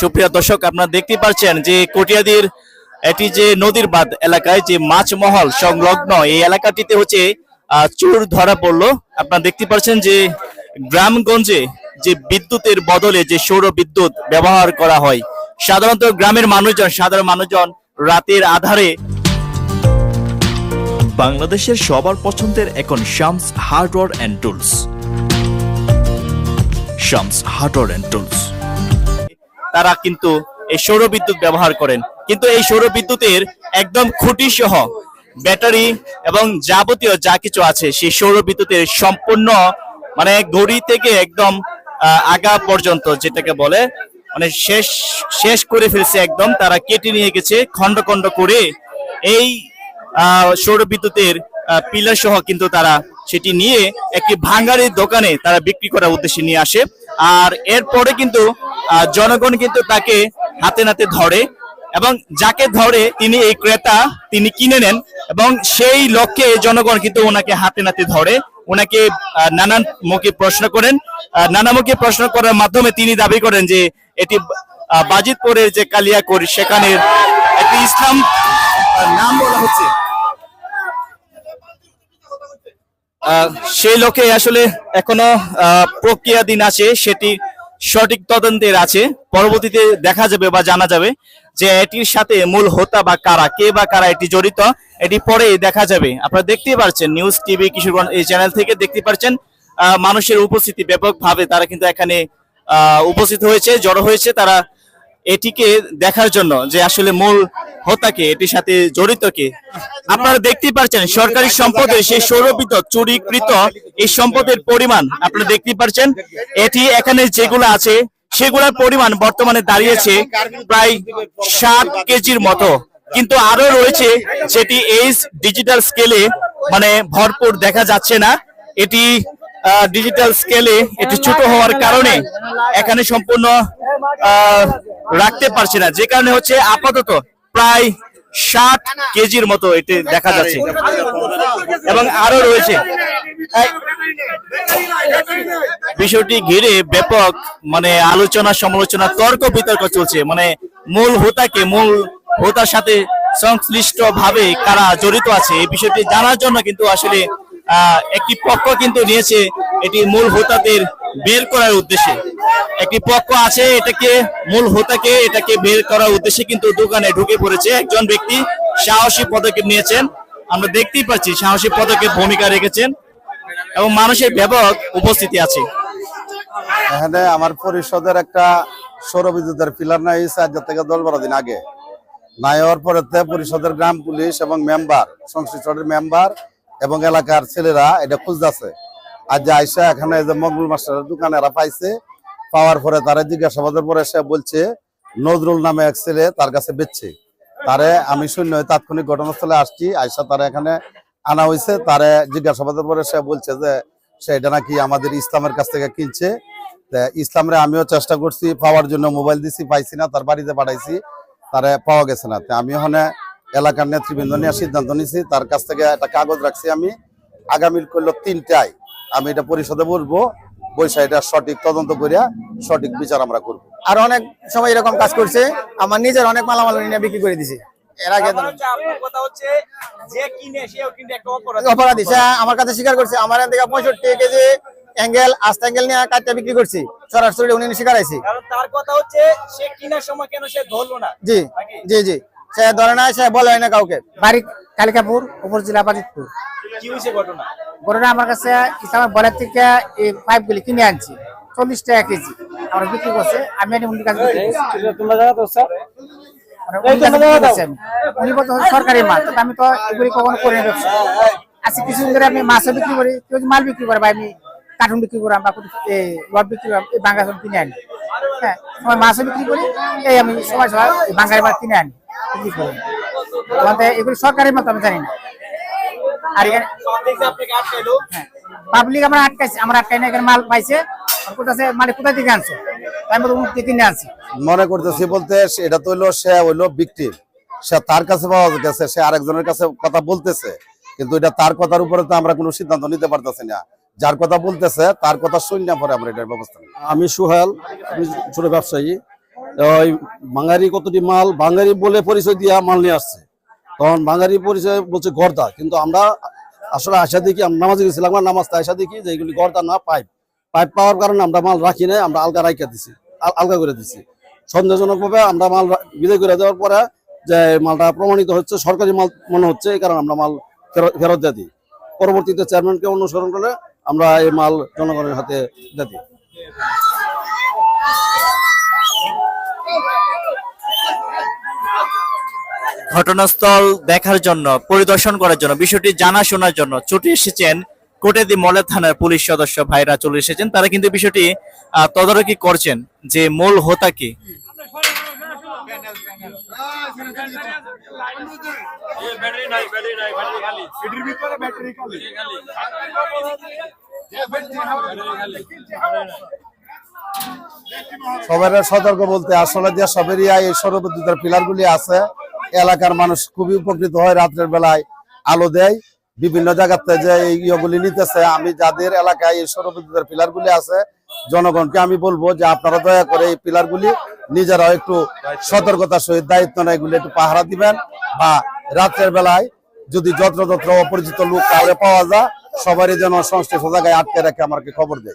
সুপ্রিয় দর্শক, আপনারা দেখতে পাচ্ছেন যে কটিয়াদির এটি যে নদীর বাঁধ এলাকায় যে মাছমহল সংলগ্ন, এই এলাকাটিতে হচ্ছে চোর ধরা পড়ল। আপনারা দেখতে পাচ্ছেন যে গ্রামগঞ্জে যে বিদ্যুতের বদলে যে সৌর বিদ্যুৎ ব্যবহার করা হয়, সাধারণত গ্রামের মানুষজন, সাধারণ মানুষজন রাতের আধারে বাংলাদেশের সবার পছন্দের এখন Shams hardware and tools. Shams hardware and tools. তারা কিন্তু এই সৌর বিদ্যুৎ ব্যবহার করেন। কিন্তু এই সৌর বিদ্যুতের একদম খুঁটি সহ ব্যাটারি এবং যাবতীয় যা কিছু আছে, সেই সৌর বিদ্যুতের সম্পূর্ণ মানে গড়ি থেকে একদম আগা পর্যন্ত যেটাকে বলে মানে শেষ শেষ করে ফেলছে একদম, তারা কেটে নিয়ে গেছে খন্ড খন্ড করে এই সৌর বিদ্যুতের পিলার সহ কিন্তু তারা সেটি নিয়ে একটি ভাঙ্গারির দোকানে তারা বিক্রি করার উদ্দেশ্যে নিয়ে আসে। আর এরপরে কিন্তু জনগণ কিন্তু তাকে হাতে নাতে ধরে এবং যাকে ধরে তিনি এই ক্রেতা তিনি কিনে নেন এবং সেই লক্ষ্যে জনগণ কিন্তু ওনাকে হাতে নাতে ধরে। ওনাকে নানান মুখে প্রশ্ন করেন। নানামুখী প্রশ্ন করার মাধ্যমে তিনি দাবি করেন যে এটি বাজিতপুরের যে কালিয়াকোর সেখানে একটি ইসলাম নাম বলা হচ্ছে। সেই লোকে আসলে এখনও প্রক্রিয়াধীন আছে সেটি সঠিক তদন্তের আছে। পরবর্তীতে দেখা যাবে বা জানা যাবে যে এটির সাথে মূল হোতা বা কারা কে বা কারা এটি জড়িত এটি পরে দেখা যাবে। আপনারা দেখতেই পাচ্ছেন নিউজ টিভি কিশোরগঞ্জ এই চ্যানেল থেকে দেখতে পাচ্ছেন আহ, মানুষের উপস্থিতি ব্যাপকভাবে তারা কিন্তু এখানে উপস্থিত হয়েছে জড়ো হয়েছে তারা এটিকে দেখার জন্য যে আসলে মূল হোতাকে, এটির সাথে জড়িত কে আপনারা দেখতেই পাচ্ছেন সরকারি সম্পদের সেই সৌর বিদ্যুৎ চুরিকৃত এই সম্পদের পরিমাণ, আপনারা দেখতেই পাচ্ছেন এটি এখানে যেগুলো আছে, সেগুলোর পরিমাণ বর্তমানে দাঁড়িয়েছে প্রায় ষাট কেজির মতো। কিন্তু আরও রয়েছে যেটি এই ডিজিটাল স্কেলে মানে ভরপুর দেখা যাচ্ছে না। এটি ডিজিটাল স্কেলে এটি ছোট হওয়ার কারণে এখানে সম্পূর্ণ রাখতে পারছে না। যে কারণে হচ্ছে আপাতত প্রায় ষাট কেজির মতো এটি দেখা যাচ্ছে। এবং আরও রয়েছে। বিষয়টি ঘিরে ব্যাপক মানে আলোচনা, সমালোচনা, তর্ক বিতর্ক চলছে। মানে মূল হোতাকে, মূল হোতার সাথে সংশ্লিষ্ট ভাবে কারা জড়িত আছে, এই বিষয়টি জানার জন্য কিন্তু আসলে একটি পক্ষ কিন্তু নিয়েছে। এটি মূল হোতাদের বের করার উদ্দেশ্যে। একটি পক্ষ আছে, এটাকে মূল হোতাকে, এটাকে বের করার উদ্দেশ্যে কিন্তু দোকানে ঢুকে পড়েছে। একজন ব্যক্তি সাহসী পদক্ষেপ নিয়েছেন। আমরা দেখতেই পাচ্ছি সাহসী পদক্ষেপ ভূমিকা রেখেছেন এবং মানুষের ব্যাপক উপস্থিতি আছে। এখানে আমার পরিষদের একটা সৌর বিদ্যুতের পিলার নাই আজ থেকে দশ বারো দিন আগে। নাই হওয়ার পরে পরিষদের গ্রাম পুলিশ এবং মেম্বার, সংশ্লিষ্ট মেম্বার এবং এলাকার ছেলেরা এটা খুঁজতেছে। আজ যে আইসা এখানে যে মকবুল মাস্টারের দোকানে এরা পাইছে, পাওয়ার পরে তারা জিজ্ঞাসাবাদের পরে সে বলছে, নজরুল নামে এক ছেলে তার কাছে বেচছে। তারে আমি শূন্য তাৎক্ষণিক ঘটনাস্থলে আসছি, আইসা তারা এখানে আনা হয়েছে তারে জিজ্ঞাসাবাদের পরে সে বলছে যে, সে এটা নাকি আমাদের ইসলামের কাছ থেকে কিনছে। ইসলামরে আমিও চেষ্টা করছি, পাওয়ার জন্য মোবাইল দিছি, পাইছি না, তার বাড়িতে পাঠাইছি, তারে পাওয়া গেছে না। আমি ওখানে এলাকার নেতৃবৃন্দ নিয়ে সিদ্ধান্ত নিছি, তার কাছ থেকে একটা কাগজ রাখছি আমি। আগামী করল তিনটায় আমি এটা পরিষদে বলব বৈশা এটা সঠিক তদন্ত করিয়া সঠিক বিচার আমরা করব। আর অনেক সময় এরকম কাজ করছে আমার নিজের অনেক মালামাল নিয়ে বিক্রি করে দিছে। এর আগে অপরাধী। সে আমার কাছে স্বীকার করছে আমার এখান থেকে পঁয়ষট্টি কেজি অ্যাঙ্গেল আস্তা অ্যাঙ্গেল নিয়ে কাটটা বিক্রি করছি সরাসরি উনি স্বীকার আইছি তার কথা হচ্ছে সে কেনার সময় কেন সে ধরলো না? জি জি জি। সে ধরে না সে বলে না কাউকে। বাড়ি কালিকাপুর উপজেলা বাজিতপুর। কি হয়েছে ঘটনা? গরুটা আমার কাছে ইসলামের বলের থেকে এই পাইপ গুলি কিনে আনছি। চল্লিশ টাকা কেজি। আমরা বিক্রি করছে। আমি এটা উনি বলতে হচ্ছে সরকারি মাল। আমি তো এগুলি কখনো করি না ব্যবসা আজকে কিছুদিন ধরে আমি মাছও বিক্রি করি কেউ মাল বিক্রি করে বা আমি কার্টুন বিক্রি করাম বা এই লট বিক্রি করাম এই বাঙ্গা সব কিনে আনি। হ্যাঁ সময় মাছও বিক্রি করি এই আমি সময় সময় এই বাঙ্গারি মাছ কিনে আনি। বিক্রি করি আমাদের এগুলি সরকারি মতো আমি জানি না। আর এখানে হ্যাঁ। পাবলিক আমরা আটকাইছে আমরা আটকাই না এখানে মাল পাইছে। কোথায় মানে কোথায় থেকে আনছো? আমি কিনে আনছি। মনে করতেছি বলতে এটা তো হইল সে হইল বিক্টিম সে তার কাছে পাওয়া গেছে সে আরেকজনের কাছে কথা বলতেছে। কিন্তু এটা তার কথার উপরে তো আমরা কোনো সিদ্ধান্ত নিতে পারতেছি না। যার কথা বলতেছে তার কথা শুনলে পরে আমরা এটার ব্যবস্থা আমি সুহেল আমি ছোট ব্যবসায়ী। ওই বাঙালি কতটি মাল, বাঙালি বলে পরিচয় দিয়া মাল নিয়ে আসছে। তখন বাঙালি পরিচয় বলছে গর্দা, কিন্তু আমরা আসলে আশা দেখি, আমরা নামাজে গেছিলাম আমরা নামাজটা আশা দেখি যে এগুলি গর্দা না, পাইপ। পাইপ পাওয়ার কারণে আমরা মাল রাখি নাই, আমরা আলগা রাইকা দিছি আলগা করে দিছি। সন্দেহজনক ভাবে আমরা মাল বিদায় করে দেওয়ার পরে যে মালটা প্রমাণিত হচ্ছে, সরকারি মাল মনে হচ্ছে, এই কারণে আমরা মাল ফেরত- ফেরত দিয়ে দিই। পরবর্তীতে চেয়ারম্যানকে অনুসরণ করে আমরা এই মাল জনগণের হাতে দিয়ে দিই। ঘটনাস্থল দেখার জন্য, পরিদর্শন করার জন্য, বিষয়টি জানা শোনার জন্য ছুটে এসেছেন কোটেদি মলে থানার পুলিশ সদস্য ভাইরা চলে এসেছেন। তারা কিন্তু বিষয়টি তদারকি করছেন যে মূল হোতা কি। সবাই সতর্ক বলতে, আসলে যে সবেরই এই সৌরবিদ্যুতের পিলার গুলি আছে, এলাকার মানুষ খুবই উপকৃত হয়, রাত্রের বেলায় আলো দেয়। বিভিন্ন জায়গাতে যে এই ইয়েগুলি নিতেছে, আমি যাদের এলাকায় এই সৌরবিদ্যুতের পিলার গুলি আছে, জনগণকে আমি বলব যে আপনারা দয়া করে এই পিলার গুলি নিজেরাও একটু সতর্কতার সহিত দায়িত্ব নেয়, এগুলি একটু পাহারা দিবেন বা রাত্রের বেলায় যদি যত্রতত্র অপরিচিত লোক কাউরে পাওয়া যায়, সবারই যেন সংশ্লিষ্ট জায়গায় আটকে রেখে আমাকে খবর দেয়।